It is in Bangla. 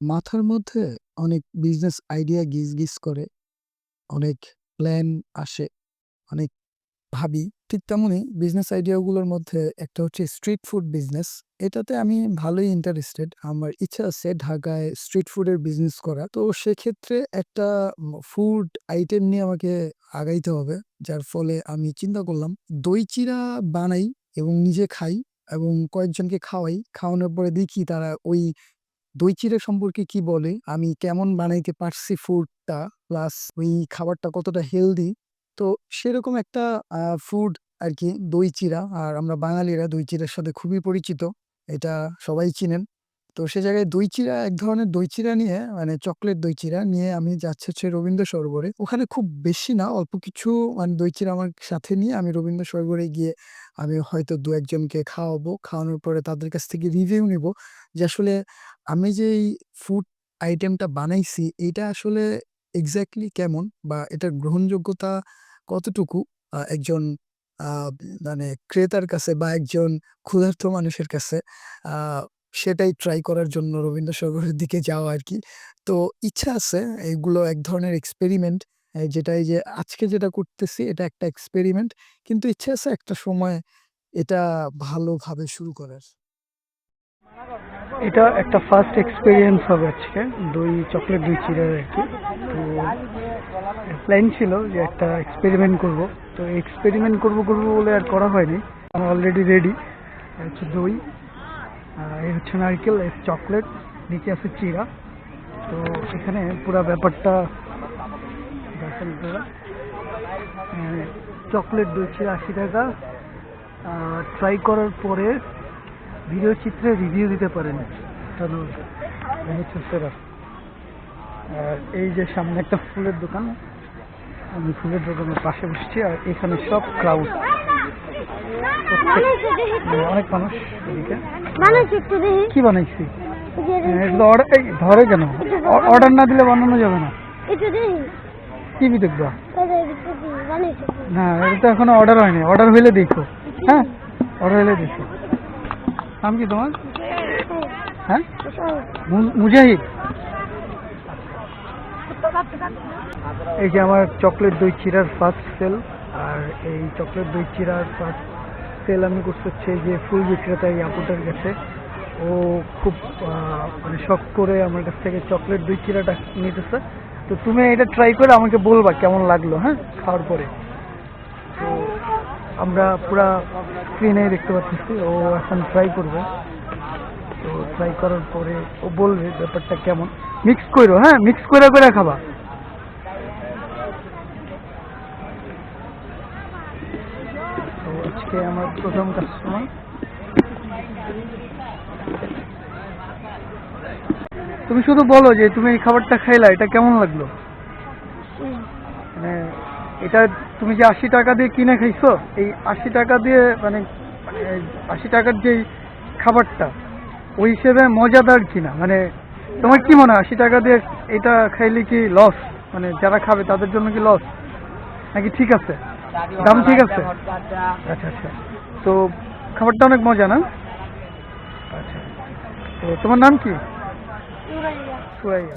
মাথার মধ্যে অনেক বিজনেস আইডিয়া গিজ, গিজ করে। অনেক প্ল্যান আসে। অনেক ভাবি। ঠিক তেমনই বিজনেস আইডিয়াগুলোর মধ্যে একটা হচ্ছে স্ট্রিট ফুড বিজনেস। এটাতে আমি ভালোই ইন্টারেস্টেড। আমার ইচ্ছা আছে ঢাকায় স্ট্রিট ফুডের বিজনেস করা। তো সেক্ষেত্রে একটা ফুড আইটেম নিয়ে আমাকে আগাইতে হবে। যার ফলে আমি চিন্তা করলাম দই চিরা বানাই এবং নিজে খাই এবং কয়েকজনকে খাওয়াই। খাওয়ানোর পরে দেখি তারা ওই দই চিড়া সম্পর্কে কি বলে, আমি কেমন বানাইতে পারছি ফুডটা, প্লাস ওই খাবারটা কতটা হেলদি তো সেরকম একটা ফুড আর কি দই চিড়া। আর আমরা বাঙালিরা দই চিড়ার সাথে খুবই পরিচিত। এটা সবাই চিনেন। তো সে জায়গায় দই চিড়া এক ধরনের দই চিড়া নিয়ে মানে চকলেট দই চিড়া নিয়ে আমি যাচ্ছি হচ্ছে রবীন্দ্র সরোবরে। ওখানে খুব বেশি না, অল্প কিছু মানে দই চিড়া আমার সাথে নিয়ে আমি রবীন্দ্র সরোবরে গিয়ে আমি হয়তো দু একজনকে খাওয়াবো। খাওয়ানোর পরে তাদের কাছ থেকে রিভিউ নিবো যে আসলে আমি যেই ফুড আইটেমটা বানাইছি, এটা আসলে এক্স্যাক্টলি কেমন বা এটার গ্রহণযোগ্যতা কতটুকু একজন মানে ক্রেতার কাছে বা একজন ক্ষুধার্ত মানুষের কাছে সেটাই ট্রাই করার জন্য রবীন্দ্র সরোবরের দিকে যাওয়া আরকি। তো ইচ্ছা আছে এগুলো এক ধরনের এক্সপেরিমেন্ট। যেটা এই যে আজকে যেটা করতেছি এটা একটা এক্সপেরিমেন্ট। কিন্তু ইচ্ছা আছে একটা সময় এটা ভালোভাবে শুরু করার। এটা একটা ফার্স্ট এক্সপেরিয়েন্স হবে আজকে। দই চকোলেট দই চিড়ার আর কি তো প্ল্যান ছিল যে একটা এক্সপেরিমেন্ট করব। তো এক্সপেরিমেন্ট করব, করব বলে আর করা হয়নি। Already ready. হচ্ছে দই। এই হচ্ছে নারকেল, এই চকলেট নিচে আছে চিড়া। তো এখানে পুরা ব্যাপারটা দেখেন। অ্যা চকোলেট দই চিড়া ৳৮০ আ ট্রাই করার পরে ভিডিও চিত্রে রিভিউ দিতে পারেন। আর এই যে সামনে একটা ফুলের দোকান। আমি ফুলের দোকানের পাশে বসছি আর এখানে সব ক্রাউড। অনেক মানুষ এদিকে। কি বানাইছি? অর্ডার ধরে কেন? অর্ডার না দিলে বানানো যাবে না। কি। না এটা এখনও অর্ডার হয়নি। অর্ডার হইলে দেখো। হ্যাঁ? অর্ডার হইলে দেখো। নাম কি তোমার? হ্যাঁ? মুজাহিদ। এই যে আমার চকলেট দই চিড়ার ফার্স্ট সেল আর এই চকলেট দই চিড়ার ফার্স্ট সেল আমি হচ্ছে যে ফুল বিক্রেতা এই আপুটার কাছে। ও খুব মানে শখ করে আমার কাছ থেকে চকলেট দুই চিড়াটা নিতেছে। তো তুমি এটা ট্রাই করে আমাকে বলবা কেমন লাগল হ্যাঁ? খাওয়ার পরে। তো আমরা পুরা স্ক্রিনে দেখতে পাচ্ছি, ও এখন ট্রাই করবে। তো ট্রাই করার পরে ও বলবে ব্যাপারটা কেমন। মিক্স করো হ্যাঁ? মিক্স করে করে খাবা। আজকে আমার প্রথম কাস্টমার তুমি শুধু বলো যে তুমি এই খাবারটা খাইলা, এটা কেমন লাগল? মানে এটা তুমি যে আশি টাকা দিয়ে কিনে খাইছো, এই আশি টাকা দিয়ে মানে মানে আশি টাকার যেই খাবারটা, ওই হিসেবে মজাদার কিনা? মানে তোমার কি মনে হয়, আশি টাকা দিয়ে এটা খাইলে কি লস মানে যারা খাবে তাদের জন্য কি লস নাকি ঠিক আছে? দাম ঠিক আছে। আচ্ছা। আচ্ছা তো খাবারটা অনেক মজা না? আচ্ছা। তো তোমার নাম কি। সুরাইয়া।